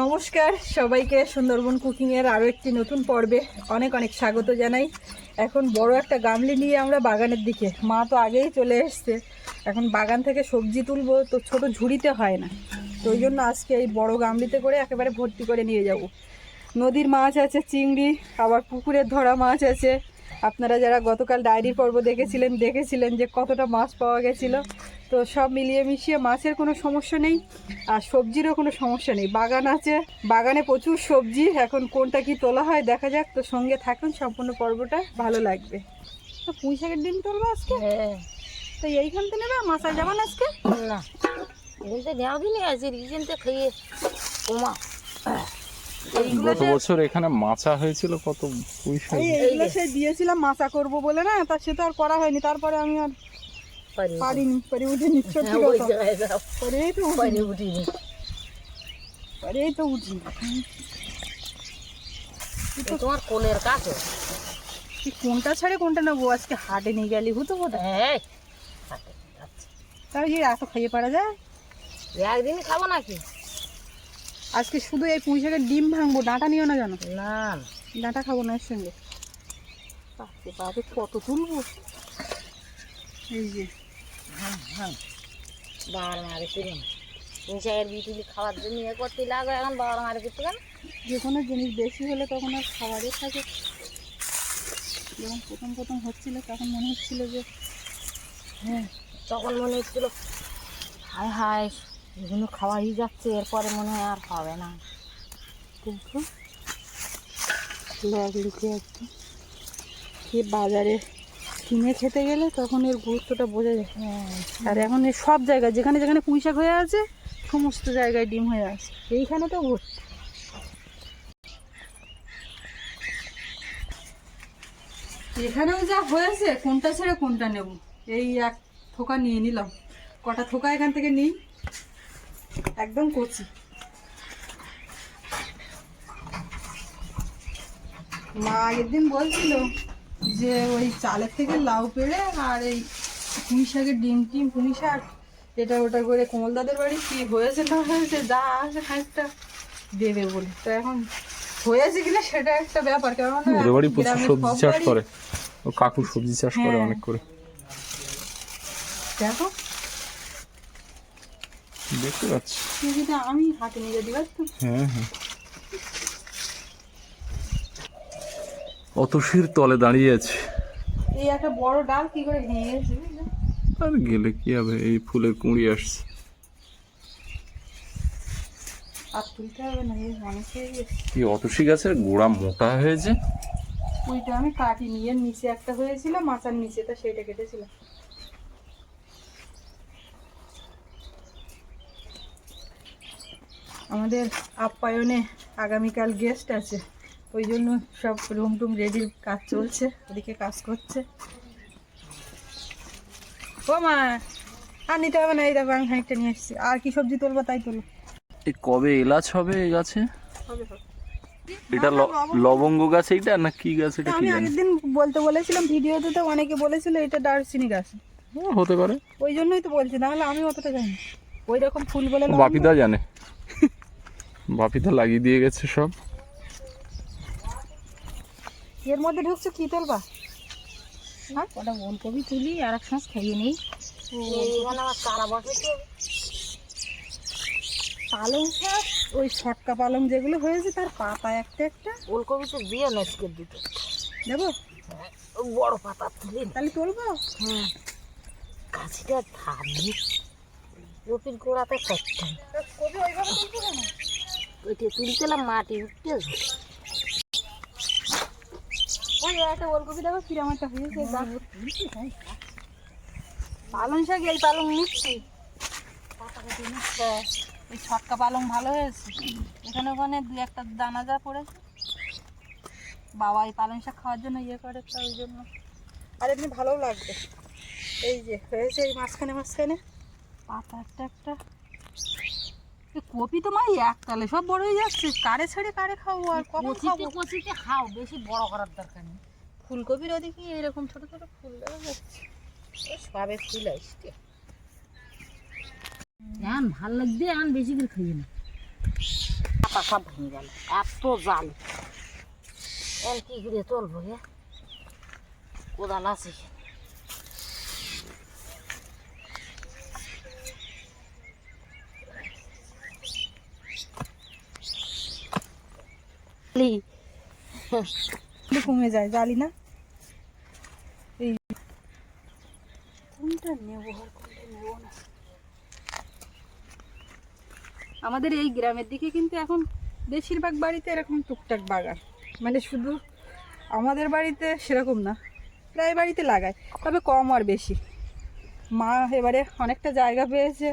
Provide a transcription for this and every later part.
নমস্কার, সবাইকে সুন্দরবন কুকিংয়ের আরও একটি নতুন পর্বে অনেক অনেক স্বাগত জানাই। এখন বড় একটা গামলি নিয়ে আমরা বাগানের দিকে। মা তো আগেই চলে এসছে। এখন বাগান থেকে সবজি তুলবো, তো ছোট ঝুড়িতে হয় না। তো ওই জন্য আজকে এই বড় গামলিতে করে একেবারে ভর্তি করে নিয়ে যাব। নদীর মাছ আছে, চিংড়ি, আবার পুকুরের ধরা মাছ আছে। আপনারা যারা গতকাল ডায়েরির পর্ব দেখেছিলেন দেখেছিলেন যে কতটা মাছ পাওয়া গেছিল। তো সব মিলিয়ে মিশিয়ে মাছের কোনো সমস্যা নেই আর সবজিরও কোনো সমস্যা নেই। বাগান আছে বাগানে প্রচুর সবজি এখন কোনটা কি তোলা হয় দেখা যাক। তো সঙ্গে থাকুন সম্পূর্ণ পর্বটা ভালো লাগবে। তো পুঁই শাকের ডিম তুলবো আজকে? হ্যাঁ। তো এইখান থেকে নেবে মাছায় যাবেন আজকে? না। এখান থেকে নেওয়া দিনই আছে রিজেন থেকে খেয়ে এইগুলো গত বছর এখানে মাচা হয়েছিল কত পয়সা এইগুলো সে দিয়েছিলাম মাছা করব বলে না তা সে তো আর করা হয়নি তারপরে আমি আর পারিনি। পরে উঠে নিচ্ছ হ্যাঁ, পরেই তো পারি উঠিনি। পরেই তো উঠি তোমার কোলের কাছে? তুই কোনটা ছাড়ে কোনটা নেব? আজকে হাটে নিয়ে গেলি হতো বোধ হ্যাঁ। যে এত খাইয়ে পারা যায়? একদিন খাব নাকি? আজকে শুধু এই পুঁই শাকের ডিম ভাঙবো ডাঁটা নিও না জানো? না। ডাঁটা খাব না এর সঙ্গে। বাপরে কত তুলবো? এই যে। হ্যাঁ হ্যাঁ বাবার মারে বিটুলি খাওয়ার জন্য করতে লাগবে এখন বাবার মারে করতে যে কোনো জিনিস বেশি হলে তখন আর খাবারে থাকে। যখন প্রথম প্রথম হচ্ছিল তখন মনে হচ্ছিল যে হ্যাঁ তখন মনে হচ্ছিল হায় হায় এগুলো খাওয়াই যাচ্ছে এরপরে মনে হয় আর হবে না। কিন্তু সে বাজারে কিনে খেতে গেলে তখন এর গুরুত্বটা বোঝা যায়। হ্যাঁ। আর এখন সব জায়গায় যেখানে যেখানে পুঁইশাক হয়ে আছে সমস্ত জায়গায় ডিম হয়ে আছে। এইখানে তো ভর্তি। এখানেও যা হয়েছে কোনটা ছেড়ে কোনটা নেব? এই এক থোকা নিয়ে নিলাম। কটা থোকা এখান থেকে নিই। একদম কচি। মা আগের দিন বলছিল যে ওই চালের থেকে লাউ পেড়ে আর এই পুঁই শাকের ডিম টিম পুঁই শাক এটা ওটা করে কোমল দাদের বাড়ি। কি হয়েছে না হয়েছে যা আছে খানিকটা দেবে বলে। তো এখন হয়েছে কিনা সেটা একটা ব্যাপার কারণ ওদের বাড়ি প্রচুর সবজি চাষ করে। ও কাকু সবজি চাষ করে হ্যাঁ। অনেক করে। দেখো। দেখতে পাচ্ছি। কিন্তু আমি হাতে নিয়ে পারতাম। হ্যাঁ হ্যাঁ। অত শির তলে দাঁড়িয়ে আছে। এই একটা বড় ডাল কি করে ভেঙে গেছে আর গেলে কি হবে? এই ফুলের কুঁড়ি আসছে। আর তুলতে হবে না এই অনেক কি অতসী গাছের গোড়া মোটা হয়েছে? ওইটা আমি কাটিনি নিয়ে নিচে একটা হয়েছিল মাচার নিচে তা সেইটা কেটেছিলাম। আমাদের আপ্যায়নে আগামীকাল গেস্ট আছে। ওই জন্য সব রুম টুম রেডির কাজ চলছে ওদিকে কাজ করছে। ও মা আর নিতে হবে না এই দেখো আমি খানিকটা নিয়ে এসেছি। আর কি সবজি তুলবো তাই তুলো এই কবে এলাচ হবে এই গাছে? হবে হবে। এটা লবঙ্গ। গাছ এইটা না কি গাছ এটা আমি আগের দিন বলতে বলেছিলাম ভিডিওতে তো অনেকে বলেছিল এটা দারচিনি গাছ। হ্যাঁ, হতে পারে। ওই জন্যই তো বলছি নাহলে আমি অতটা জানি ওই রকম ফুল বলে বাপিদা জানে। বাপিদা লাগিয়ে দিয়ে গেছে সব। এর মধ্যে ঢুকছো কি তুলবা? হ্যাঁ? কটা ওলকপি তুলি আর এক খাইয়ে নিই। পালং শাক ওই ছটকা পালং যেগুলো হয়েছে তার পাতা একটা একটা। ওলকপি তো দিয়ে নজকে দিতে। দেবো? বড় পাতা তুলি তাহলে তুলবো? হুম কাছিটা ধানি কপির গোড়াতে করতাম। কবি ওইভাবে তুলবো কেন ওইটা তুলছিলাম মাটি উঠতে ওই একটা ওলকপি দেখো, কিরম একটা হয়েছে পালং শাক, এই পালং নিচ্ছি এই ছটকা পালং ভালো হয়েছে। এখানে ওখানে দু একটা দানা যা পড়েছে। বাবা এই পালং শাক খাওয়ার জন্য ইয়ে করে, তো ওই জন্য। আর এমনি ভালোও লাগবে। এই যে হয়েছে এই মাঝখানে মাঝখানে। পাতা একটা একটা। কপি তো মাই একতালে সব বড় হয়ে যাচ্ছে। কারে ছেড়ে কারে খাব আর কখন খাব? কচিতে খাও বেশি বড় করার দরকার নেই। ফুলকপির ওদিকে এরকম ছোট ছোট ফুল দেখা যাচ্ছে। সবে ফুল আসছে। এখন ভালো লাগবে এখন বেশি করে খাইয়ে না। পাতা সব ভেঙে গেল এত জাল। এর কি করে চলবো হে কোদাল আছে। কমে যায়, জালি না? এই কোনটা নেব না? আমাদের এই গ্রামের দিকে কিন্তু এখন বেশিরভাগ বাড়িতে এরকম টুকটাক বাগান। মানে শুধু আমাদের বাড়িতে সেরকম না, প্রায় বাড়িতে লাগায়, তবে কম আর বেশি। মা এবারে অনেকটা জায়গা পেয়েছে,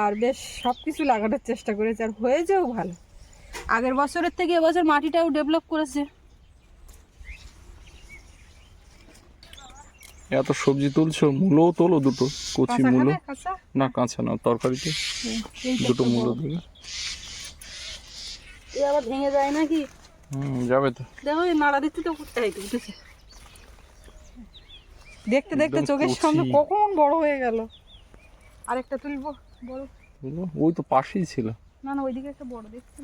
আর বেশ সব কিছু লাগানোর চেষ্টা করেছে, আর হয়েছেও ভালো। আগের বছরের থেকে এবছর মাটিটাও ডেভেলপ করেছে। এত সবজি তুলছো মূলও তোলো দুটো কচি মূলো? না কাঁচা না তরকারিতে? দুটো মূলো। দেবে আবার ভেঙে যায় নাকি? হুম যাবে তো। দেখো এই নাড়া দিচ্ছে তো উঠতে উঠেছে। দেখতে দেখতে চোখের সামনে কখন বড় হয়ে গেল। আরেকটা তুলবো বড়। ওই তো পাশেই ছিল। না না ওইদিকে একটা বড় দেখছি।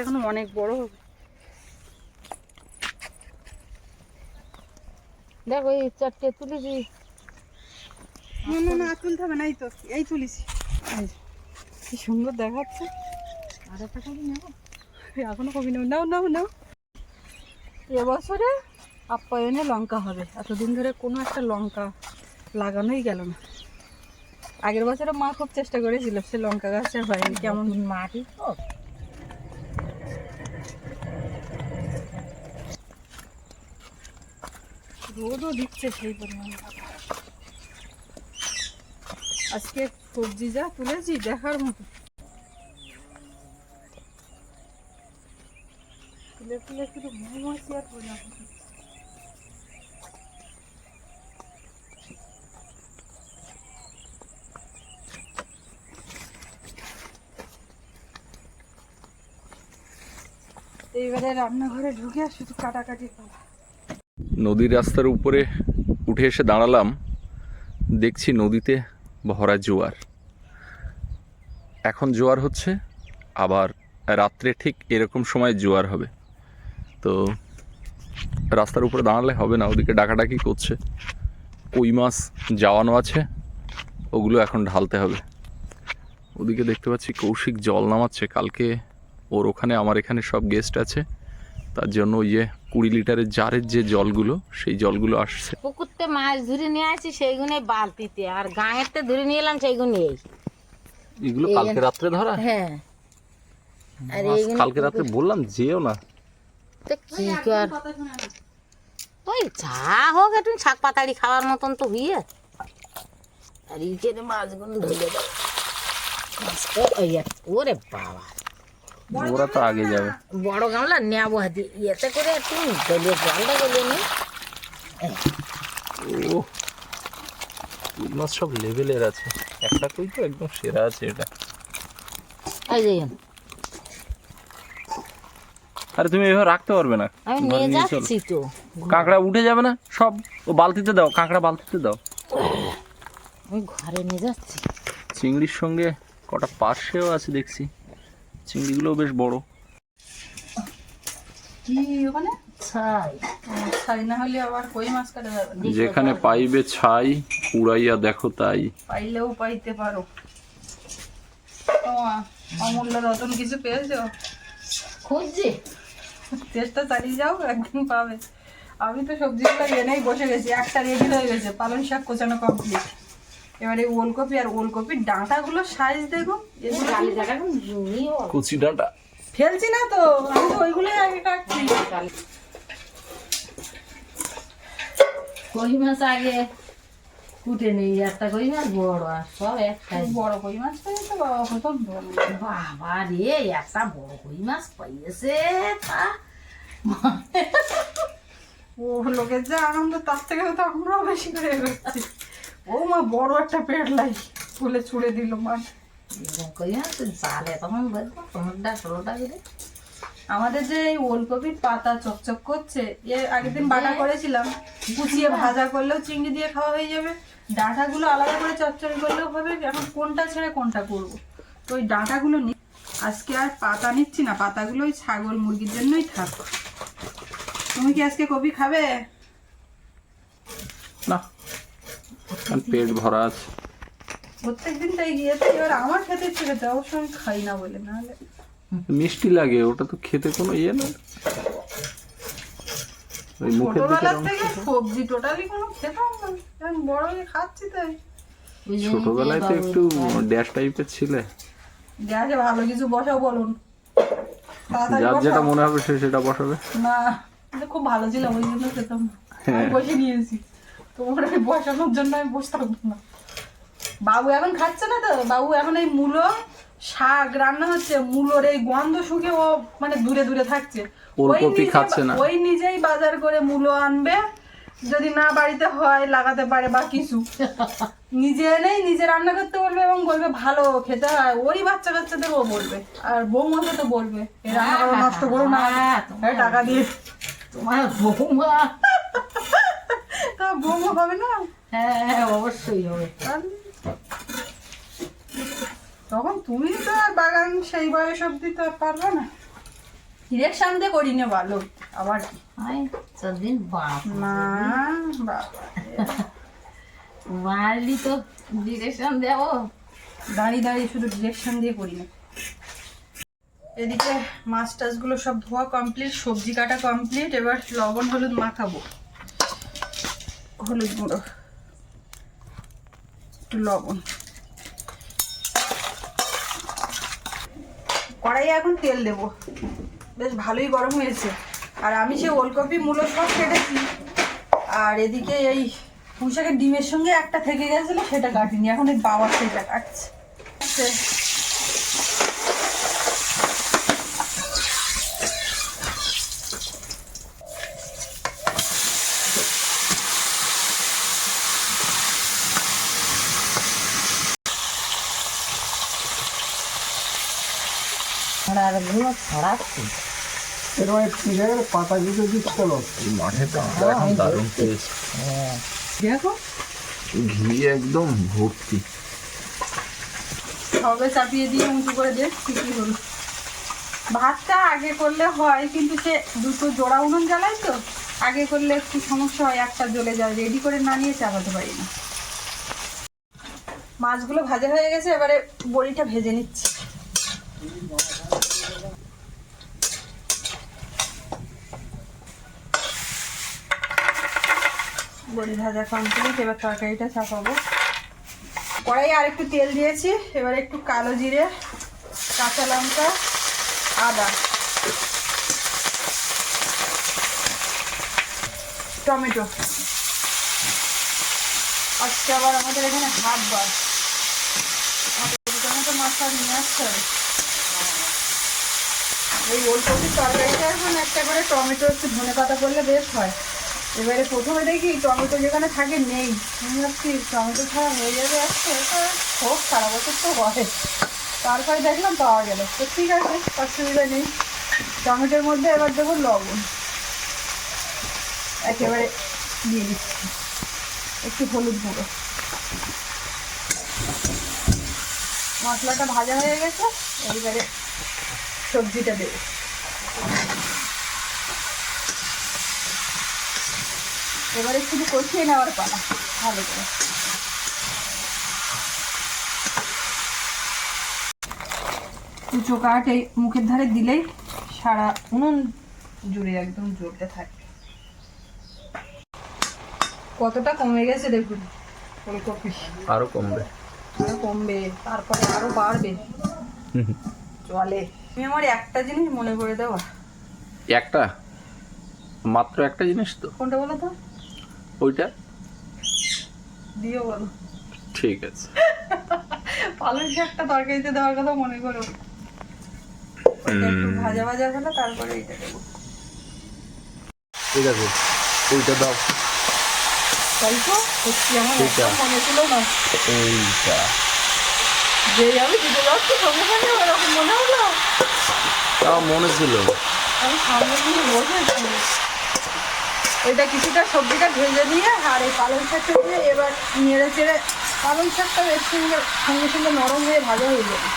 এখন অনেক বড় হবে দেখো এই চারটে তুলেছি তুলতে হবে না এই তো এই তুলিছি সুন্দর দেখাচ্ছে আর একটা কবি নাও নাও নাও এবছরে আপ্যায়নে লঙ্কা হবে। এতদিন ধরে কোনো একটা লঙ্কা লাগানোই গেল না। আগের বছরে মা খুব চেষ্টা করেছিল, সে লঙ্কা গাছের হয়নি, কেমন মাটি তো। রোদও দিচ্ছে সেই পরিমাণে। আজকে সবজি যা তুলেছি, দেখার মতো। তুলে তুলে শুধু মৌমাছি আর প্রজাপতি এইবারে রান্নাঘরে ঢুকে শুধু কাটাকাটি নদীর রাস্তার উপরে উঠে এসে দাঁড়ালাম। দেখছি নদীতে ভরা জোয়ার। এখন জোয়ার হচ্ছে, আবার রাত্রে ঠিক এরকম সময় জোয়ার হবে। তো রাস্তার উপরে দাঁড়ালে হবে না, ওদিকে ডাকাডাকি করছে। কই মাছ যাওয়ানো আছে, ওগুলো এখন ঢালতে হবে। ওদিকে দেখতে পাচ্ছি কৌশিক জল নামাচ্ছে, কালকে ওর ওখানে আমার এখানে সব গেস্ট আছে। তার জন্য ওই যে কুড়ি লিটারের জারের যে জলগুলো সেই জলগুলো আসছে। পুকুরতে মাছ ধরে নিয়ে আসি সেইগুলো বালতিতে। আর গাঁয়েরতে ধরে নিয়ে এলাম সেইগুলো এই। এগুলো কালকে রাত্রে ধরা? হ্যাঁ। আর কালকে রাত্রে বললাম যেও না। তো কি কর ওই যা হোক একটু শাক পাতাড়ি খাওয়ার মতন তো হইয়ে। আর এই মাছগুলো ধরে ওরে বাবা। ওরা তো আগে যাবে। বড় গামলা নেব হাতি। ইয়েতে করে একটু গলিয়ে জলটা গলিয়ে নি ও মাছ সব লেভেলের আছে। একটা কই তো একদম সেরা আছে এটা। এই যে আরে তুমি এভাবে রাখতে পারবে না। আমি নিয়ে যাচ্ছি তো। কাঁকড়া উঠে যাবে না? সব ও বালতিতে দাও কাঁকড়া বালতিতে দাও। আমি ঘরে নিয়ে যাচ্ছি। চিংড়ির সঙ্গে কটা পার্শেও আছে দেখছি। চিংড়িগুলোও বেশ বড়। কি ওখানে? ছাই। ছাই না হলে আবার কই মাছ কাটা যেখানে পাইবে ছাই উড়াইয়া দেখো তাই। পাইলেও পাইতে পারো। ও, অমূল্য রতন কিছু পেয়েছ? খুঁজছি। চেষ্টা চালিয়ে যাও একদিন পাবে। আমি তো সবজিগুলো এনেই বসে গেছি একটা রেডি হয়ে গেছে। পালং শাক কোচানো কমপ্লিট এবারে ওলকপি আর ওলকপির ডাঁটাগুলো সাইজ দেখো। কুচি ডাঁটা। ফেলছি না তো আমি তো ওইগুলোই আগে কাটছি। কই মাছ আগে? কুটে নেই একটা কই মাছ বড় আর সব একটাই বড় কই মাছটাই তো বাবা প্রথম বাবা রে একটা বড় কই মাছ পাইয়েছে তা। ও লোকের যে আনন্দ তার থেকে তো আমরাও বেশি করে এগোচ্ছি ও মা, বড় একটা পেট লাই। ছুড়ে দিল মা। এরকম মাছ জালে তখন বলব ষোলোটা আমাদের যে এই ওলকপির পাতা চকচক করছে এর আগের দিন বাটা করেছিলাম। কুচিয়ে ভাজা করলেও চিংড়ি দিয়ে খাওয়া হয়ে যাবে। ডাঁটাগুলো আলাদা করে চচ্চড়ি করলেও হবে। এখন কোনটা ছেড়ে কোনটা করব? তো ওই ডাঁটাগুলো নি আজকে আর পাতা নিচ্ছি না। পাতাগুলো ওই ছাগল মুরগির জন্যই থাক। তুমি কি আজকে কপি খাবে? না। পেট ভরা আছে। প্রত্যেক দিন তাই গিয়েছে এবার আমার খেতে ইচ্ছে খেতে অবশ্য আমি খাই না বলে নাহলে। মিষ্টি লাগে ওটা তো খেতে কোনো ইয়ে না। ওই মুখের দিকে ছোটবেলার থেকে সবজি টোটালি কোনো খেতাম না। এখন বড় হয়ে খাচ্ছি তাই। ছোটবেলায় তো একটু ড্যাশ টাইপের ছিলে। গ্যাসে ভালো কিছু বসাও বলুন। যার যেটা মনে হবে সে সেটা বসাবে। না খুব ভালো ছিল ওই জন্য খেতাম না। হ্যাঁ। বসে নিয়েছি। তোমার ওই বসানোর জন্য আমি বসে থাকব না। বাবু এখন খাচ্ছে না তো? বাবু এখন এই মূলো শাক রান্না হচ্ছে মূলোর এই গন্ধ শুকে ও মানে দূরে দূরে থাকছে। ওই খাচ্ছে না। ওই নিজেই বাজার করে মূলো আনবে যদি না বাড়িতে হয় লাগাতে পারে বা কিছু। নিজে এনেই নিজে রান্না করতে বলবে এবং বলবে ভালো খেতে হয়। ওই বাচ্চা কাচ্চাদের ও বলবে আর বৌমাকে তো বলবে এই রান্না করো নষ্ট করো না। টাকা দিয়ে। তোমার বৌমা। তা বৌমা হবে না? হ্যাঁ অবশ্যই হবে। তখন তুমি তো আর বাগান সেই বয়স অব্দি তো পারবে না। ইলেকশন দিয়ে করি না ভালো। আবার কি? আই বাপ। না বাবা মারলি তো ডিরেকশন দেবো। দাঁড়িয়ে দাঁড়িয়ে শুধু ডিরেকশন দিয়ে করি না। এদিকে মাছ টাছগুলো সব ধোয়া কমপ্লিট সবজি কাটা কমপ্লিট এবার লবণ হলুদ মাখাবো। হলুদ গুঁড়ো, একটু লবণ। কড়াইয়ে এখন তেল দেবো। বেশ ভালোই গরম হয়েছে। আর আমি সে ওলকপি, মূলো সব কেটেছি, আর এদিকে এই পুঁইশাকের ডিমের সঙ্গে একটা থেকে গেছিল, সেটা কাটিনি। এখন এই বাবা সেটা কাটছে। ছড়াচ্ছি এরকম একটু জায়গায় পাতা দিচ্ছে মাঠে তো এখন দারুণ পেয়েছি দেখো। ঘি একদম ভর্তি। সবে চাপিয়ে দিয়ে উঁচু করে দেখছি কি হলো। ভাতটা আগে করলে হয় কিন্তু সে দুটো জোড়া উনুন জ্বালাই তো আগে করলে একটু সমস্যা হয় একটা জ্বলে যায়। রেডি করে না নিয়ে চাপাতে পারি না। মাছগুলো ভাজা হয়ে গেছে এবারে বড়িটা ভেজে নিচ্ছি। বড়ি ভাজা কমপ্লিট এবার তরকারিটা চাপাবো। কড়াই আর একটু তেল দিয়েছি, এবার একটু কালো জিরে, কাঁচা লঙ্কা, আদা। টমেটো। আজকে আবার আমাদের এখানে বার। আমাদের টমেটো মাছটা নিয়ে আসতে হবে। এই ওলকপির তরকারিটা এখন একটা করে টমেটো একটু ধনে পাতা করলে বেশ হয়। এবারে প্রথমে দেখি টমেটো যেখানে থাকে নেই। আমি ভাবছি টমেটো ছাড়া হয়ে যাবে তা হোক, সারা বছর তো হয়। তারপরে দেখলাম পাওয়া গেল। তো ঠিক আছে, অসুবিধা নেই। টমেটোর মধ্যে এবার দেবো লবণ। একেবারে দিয়ে দিচ্ছি। একটু হলুদ গুঁড়ো। মশলাটা ভাজা হয়ে গেছে এবারে সবজিটা দেবো। এবারে শুধু কষিয়ে নেওয়ার পালা। ভালো করে। কুচো কাঠ এই মুখের ধারে দিলেই সারা উনুন জুড়ে একদম জ্বলতে থাকে। কতটা কমে গেছে দেখুন ফুলকপি। আরও কমবে। আরও কমবে তারপরে আরও বাড়বে। চলে। তুমি আমার একটা জিনিস মনে করে দেওয়া একটা? মাত্র একটা জিনিস তো। কোনটা বলো তো? ওইটা? দিও বলো। ঠিক আছে। পালং শাকটা তরকারিতে দেওয়ার কথা মনে করো। একটু ভাজা ভাজা হলে তারপরে এটা দেবো। ঠিক আছে ওইটা দাও। তো সত্যি আমার মনে ছিল না। যে আমি দিতে যাচ্ছি সঙ্গে সঙ্গে ওরকম মনে হলো। তাও মনে ছিল। আমি সামনে দিয়ে বসেছি। এটা কিছুটা সবজিটা ভেজে নিয়ে আর এই পালং শাকটা দিয়ে এবার নেড়ে চেড়ে পালং শাকটা এর সঙ্গে সঙ্গে সঙ্গে নরম হয়ে ভাজা হয়ে যাবে।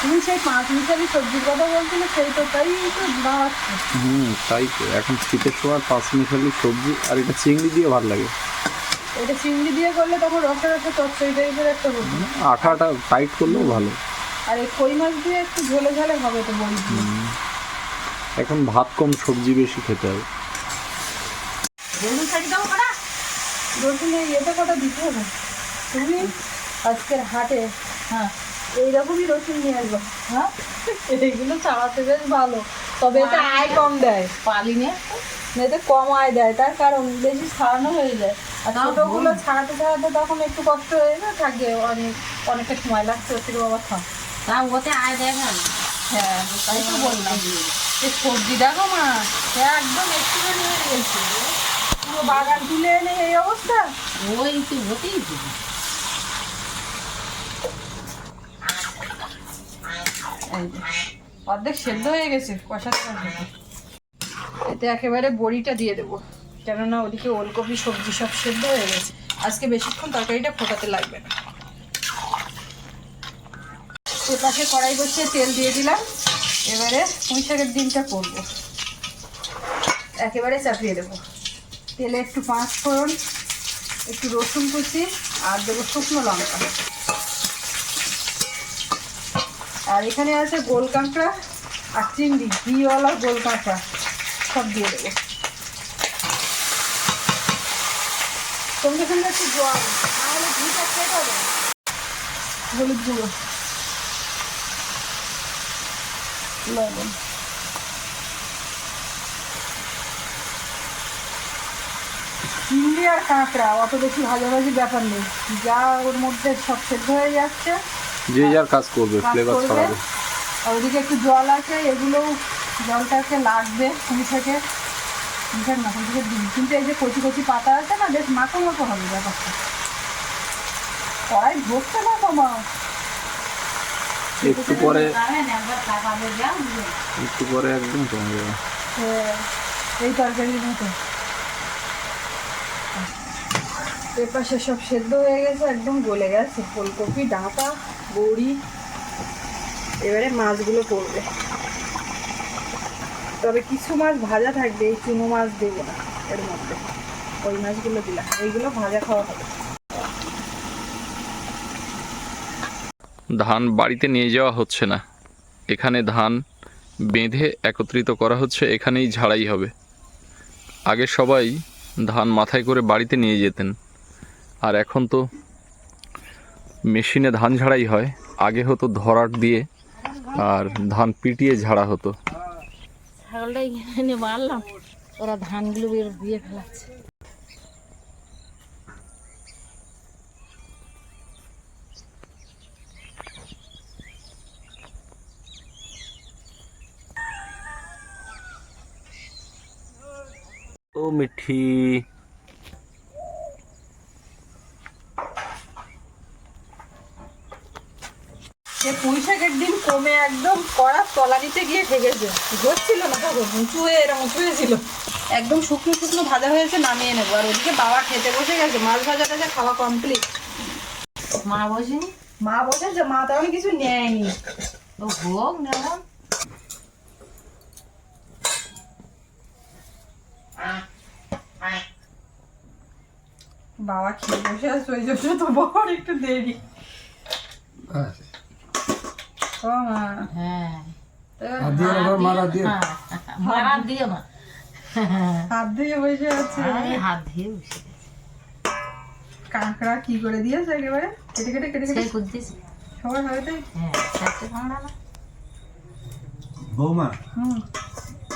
তুমি সেই পাঁচ মিশালি সবজির কথা বলছিলে সেই তো তাই তো দাঁড়াচ্ছে হুম তাই তো। এখন শীতের সময় পাঁচ মিশালি সবজি আর এটা চিংড়ি দিয়ে ভালো লাগে। এটা চিংড়ি দিয়ে করলে তখন রসা রসা চচ্চড়ি টাইপের একটা হবে আঠাটা টাইট করলেও ভালো। আর এই কই মাছ দিয়ে একটু ঝোলে ঝালে হবে তো দিয়ে। এখন ভাত কম সবজি বেশি খেতে করা রসুনে ইয়েতে কটা? দিতে হবে? তুমি আজকের হাটে হ্যাঁ এইরকমই রসুন নিয়ে আসব হ্যাঁ? এইগুলো চালাতে বেশ ভালো। তবে এটা আয় কম দেয়। পালি নে এতে কম আয় দেয় তার কারণ বেশি ছাড়ানো হয়ে যায়। আর ছোটোগুলো ছাড়াতে ছাড়াতে তখন একটু কষ্ট হয়ে যায় থাকে অনেক অনেকটা সময় লাগছে ওর থেকে বাবা তা ওতে আয় দেয় না। হ্যাঁ তাই তো বললাম। এই সবজি দেখো মা একদম একটুখানি হয়ে গেছে। পুরো বাগান তুলে এনে এই অবস্থা। ওই তো হতেই যে, অর্ধেক সেদ্ধ হয়ে গেছে কষাতে এতে একেবারে বড়িটা দিয়ে দেবো। কেননা ওদিকে ওলকপি সবজি সব সেদ্ধ হয়ে গেছে। আজকে বেশিক্ষণ তরকারিটা ফোটাতে লাগবে না। এ পাশে কড়াই বসিয়ে তেল দিয়ে দিলাম। এবারে পুঁই শাকের ডিমটা করব। একেবারে চাপিয়ে দেবো। তেলে একটু পাঁচ ফোড়ন, একটু রসুন কুচি, আর দেবো শুকনো লঙ্কা। আর এখানে আছে গোল কাঁকড়া আর চিংড়ি, ঘিওয়ালা গোল কাঁকড়া, সব দিয়ে দেবো। সঙ্গে সঙ্গে একটু জল নাহলে ঘিটা খেয়ে হলুদ গুঁড়ো। লবণ চিংড়ি আর কাঁকড়া অত বেশি ভাজাভাজি ব্যাপার নেই। যা ওর মধ্যে সব সেদ্ধ হয়ে যাচ্ছে যে যার কাজ করবে ফ্লেভার। ছড়াবে। আর ওদিকে একটু জল আছে এগুলোও জলটাকে লাগবে পুঁই থেকে শাক না শাকের ডিম। কিন্তু এই যে কচি কচি পাতা আছে না বেশ মাখো মাখো হবে ব্যাপারটা। কড়াই ধরছে না তোমা একটু পরে। একটু পরে একদম কমে যাবে। এই তরকারির মতো। এপাশে সব সেদ্ধ হয়ে গেছে, একদম গলে গেছে। ফুলকপি, ডাঁটা, বড়ি। এবারে মাছগুলো পড়বে। তবে কিছু মাছ ভাজা থাকবে, এই চুনো মাছ দেবো না এর মধ্যে। ওই মাছগুলো দিলাম, এইগুলো ভাজা খাওয়া হবে। ধান বাড়িতে নিয়ে যাওয়া হচ্ছে না। এখানে ধান বেঁধে একত্রিত করা হচ্ছে, এখানেই ঝাড়াই হবে। আগে সবাই ধান মাথায় করে বাড়িতে নিয়ে যেতেন। আর এখন তো মেশিনে ধান ঝাড়াই হয়। আগে হতো ধরাট দিয়ে, আর ধান পিটিয়ে ঝাড়া হতো। ছাগলটা এখানে মারলাম ওরা ধানগুলো দিয়ে ফেলাচ্ছে। ও মিঠি। সে পুঁই শাকের ডিম কমে একদম কড়ার তলানিতে গিয়ে ঠেকেছে হচ্ছিল না তখন উঁচু হয়ে এরকম উঁচু হয়েছিল একদম শুকনো শুকনো ভাজা হয়েছে নামিয়ে নেব। আর ওদিকে বাবা খেতে বসে গেছে মাছ ভাজা টাজা খাওয়া কমপ্লিট মা বসেনি? মা বসেছে মা তেমন কিছু নেয়নি। ও হোক নেব বাবা খেয়ে বসে আছে ওই জন্য তো বড় একটু দেরি। মা। হ্যাঁ। দিয়ে মারা দিয়ে মারা দিও না হাত দিয়ে বসে আছে। হাত দিয়ে বসে কাঁকড়া কি করে দিয়েছে একেবারে? কেটে কেটে কেটে কেটে। করতেছি সবাই হবে তাই? হ্যাঁ চারটে না। বৌমা হুম।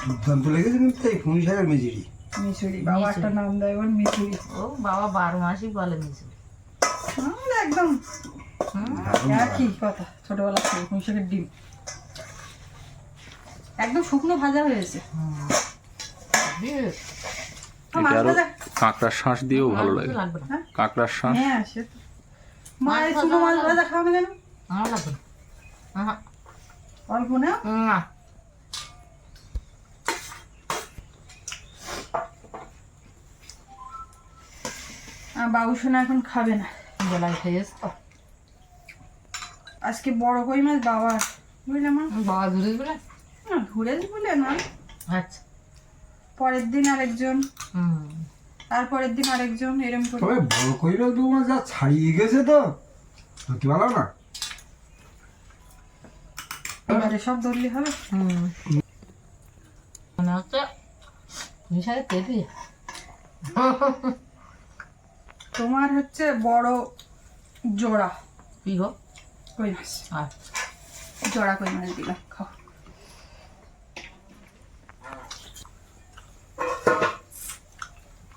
দুর্দান্ত লেগেছে কিন্তু এই পুঁই শাকের মেজিরি মিশুরি বাবা একটা নাম দেয় ওর মিশুরি ও বাবা বারো মাসই বলে হুম, একদম একই কথা? ছোটবেলা থেকে পুঁই ডিম। একদম শুকনো ভাজা হয়েছে। মাছ ভাজা। কাঁকড়ার শাঁস দিয়েও ভালো লাগে। না। কাঁকড়ার শাঁস? হ্যাঁ সে মা মাছ এই ভাজা খাও কেন? অল্প না না আর বাবু সোনা এখন খাবে না। বেলায় খেয়েছ তো। আজকে বড় কই মাছ? বাবা বুঝলে মা? বাবা ধরে বলে? না ঘুরে বলে না। আচ্ছা। পরের দিন আরেকজন। তারপরের দিন আরেকজন এরম করে। তবে বড় কইরা দু মাস যা ছাড়িয়ে গেছে তো ধরতে পারলাম না? এবারে সব ধরলে হবে। হুম। মনে হচ্ছে মিশাকে তেলি তোমার হচ্ছে বড় জোড়া। কি গো? কই মাছ আচ্ছা জোড়া কই মাছ দিলাম খাও।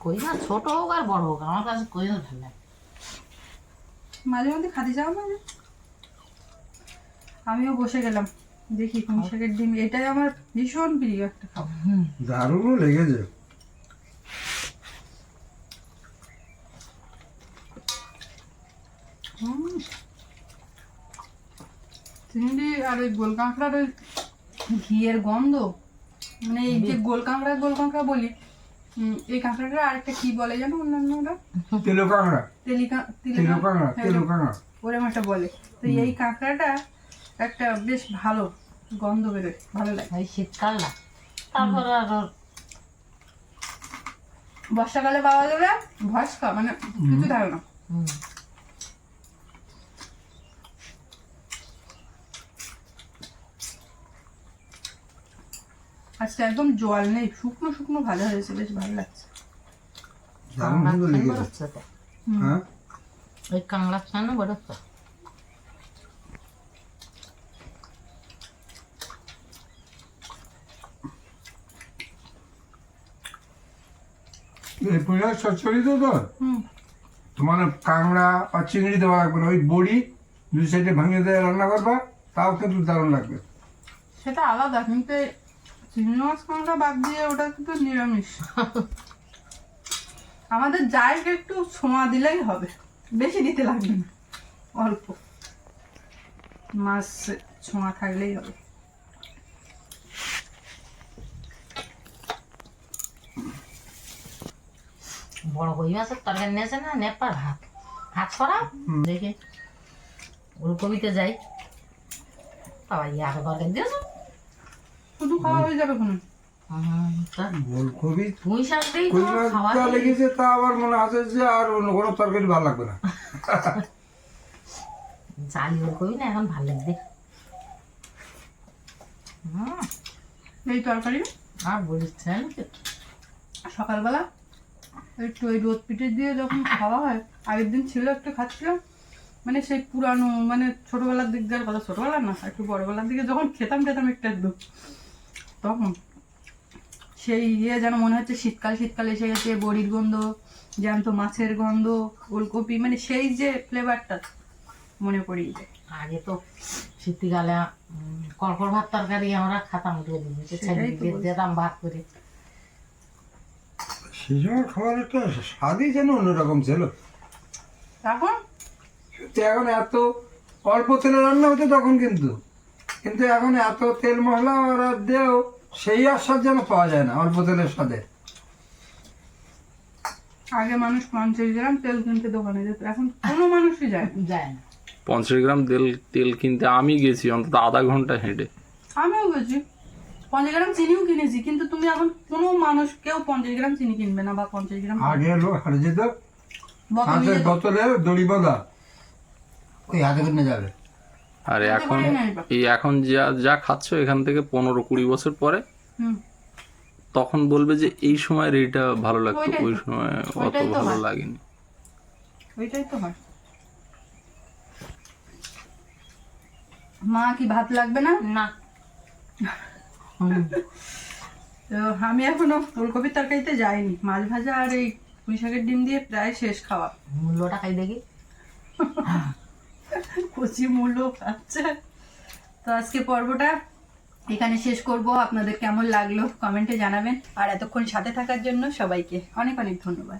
কই না ছোট হোক আর বড় হোক আমার কাছে কই না ভালো লাগে। মাঝে মধ্যে খাতে যাও না আমিও বসে গেলাম দেখি কোন শাকের ডিম এটাই আমার ভীষণ প্রিয় একটা খাবার। হুম। দারুণও লেগেছে হুম। চিংড়ি আর ওই গোল কাঁকড়ার ওই ঘিয়ের গন্ধ মানে এই যে গোল কাঁকড়া গোল কাঁকড়া বলি এই কাঁকড়াটা আরেকটা কি বলে জানো অন্যান্যরা? তেলো কাঁকড়া তেলি তেলো কাঁকড়া হ্যাঁ, তেলো কাঁকড়া ওরম একটা বলে। তো এই কাঁকড়াটা একটা বেশ ভালো গন্ধ বেরোয় ভালো লাগে। এই শীতকাল না। তারপরে আর বর্ষাকালে পাওয়া যাবে ভস্কা মানে কিছু থাকে না আজকে একদম জল নেই শুকনো শুকনো ভালো হয়েছে বেশ ভালো লাগছে। তো। হ্যাঁ? ওই কাংড়া ছানো বেরোচ্ছে এই চচ্চড়ি তো তো তোমার কাঁকড়া আর চিংড়ি দেওয়া লাগবে না ওই বড়ি দুই সাইডে ভাঙিয়ে দিয়ে রান্না করবা তাও কিন্তু দারুণ লাগবে। সেটা আলাদা কিন্তু চিংড়ি মাছ কাঁকড়া বাদ দিয়ে ওটা কিন্তু নিরামিষ। আমাদের জায়গা একটু ছোঁয়া দিলেই হবে। বেশি দিতে লাগবে না। অল্প। মাছ ছোঁয়া থাকলেই হবে। বড় কই মাছের তরকারি নিয়েছে না? নেপার ভাত। ভাত সরাও দেখে। ওলকবিতে যাই। বাবা ইয়াকে তরকারি দিয়েছ? শুধু খাওয়া হয়ে যাবে কোনো? ফুলকপি পুঁই শাক দিয়েই কই তোমার খাওয়া মাছটা যায়। লেগেছে তা আবার মনে আছে যে আর অন্য কোনো তরকারি ভালো লাগবে না। জালি ওলকবি না এখন ভালো লাগবে। এই তরকারি? আর সকালবেলা একটু ওই রোদ পিঠে দিয়ে যখন খাওয়া হয় আগের দিন ছিল একটু খাচ্ছিলাম মানে সেই পুরানো মানে ছোটবেলার দিককার কথা ছোটবেলার না একটু বড়বেলার দিকে যখন খেতাম খেতাম একটু একটু। তখন সেই ইয়ে যেন মনে হচ্ছে শীতকাল শীতকাল এসে গেছে বড়ির গন্ধ জ্যান্ত মাছের গন্ধ ওলকপি মানে সেই যে ফ্লেভারটা মনে পড়িয়ে যায়। আগে তো শীতকালে উম, কড়কড় ভাত তরকারি আমরা খাতাম যেতাম ভাত করে। সেই সময় খাবার একটা স্বাদই যেন অন্যরকম ছিল। এখন এখন এত অল্প তেলে রান্না হতো তখন কিন্তু। কিন্তু এখন এত তেল মশলা ওরা দেও সেই আস্বাদ যেন পাওয়া যায় না অল্প তেলের স্বাদে। আগে মানুষ পঞ্চাশ গ্রাম তেল কিনতে দোকানে যেত এখন কোনো মানুষই যায় যায় না। পঞ্চাশ গ্রাম তেল তেল কিনতে আমি গেছি অন্তত আধা ঘণ্টা হেঁটে। আমিও গেছি। পঞ্চাশ গ্রাম চিনিও কিনেছি কিন্তু তুমি এখন কোনো মানুষ কেউ পঞ্চাশ গ্রাম চিনি কিনবে না বা পঞ্চাশ গ্রাম আগে লোক হারে যেত বোতল দড়ি বাঁধা। ওই হাতে করে নিয়ে যাবে। আর এখন। এই এখন যা যা খাচ্ছ এখান থেকে পনেরো কুড়ি বছর পরে তখন বলবে যে এই সময় এইটা ভালো লাগতো ওই সময় অত ভালো লাগেনি। ওইটাই তো হয়। মা কি ভাত লাগবে না? না। তো আমি এখনও ফুলকপির তরকারিতে যাইনি। মাছ ভাজা আর এই পুঁই শাকের ডিম দিয়ে প্রায় শেষ খাওয়া। মূল্যটা খাই দেখি। কচি মূল্য আচ্ছা। তো আজকে পর্বটা এখানে শেষ করব। আপনাদের কেমন লাগল কমেন্টে জানাবেন। আর এতক্ষণ সাথে থাকার জন্য সবাইকে অনেক অনেক ধন্যবাদ।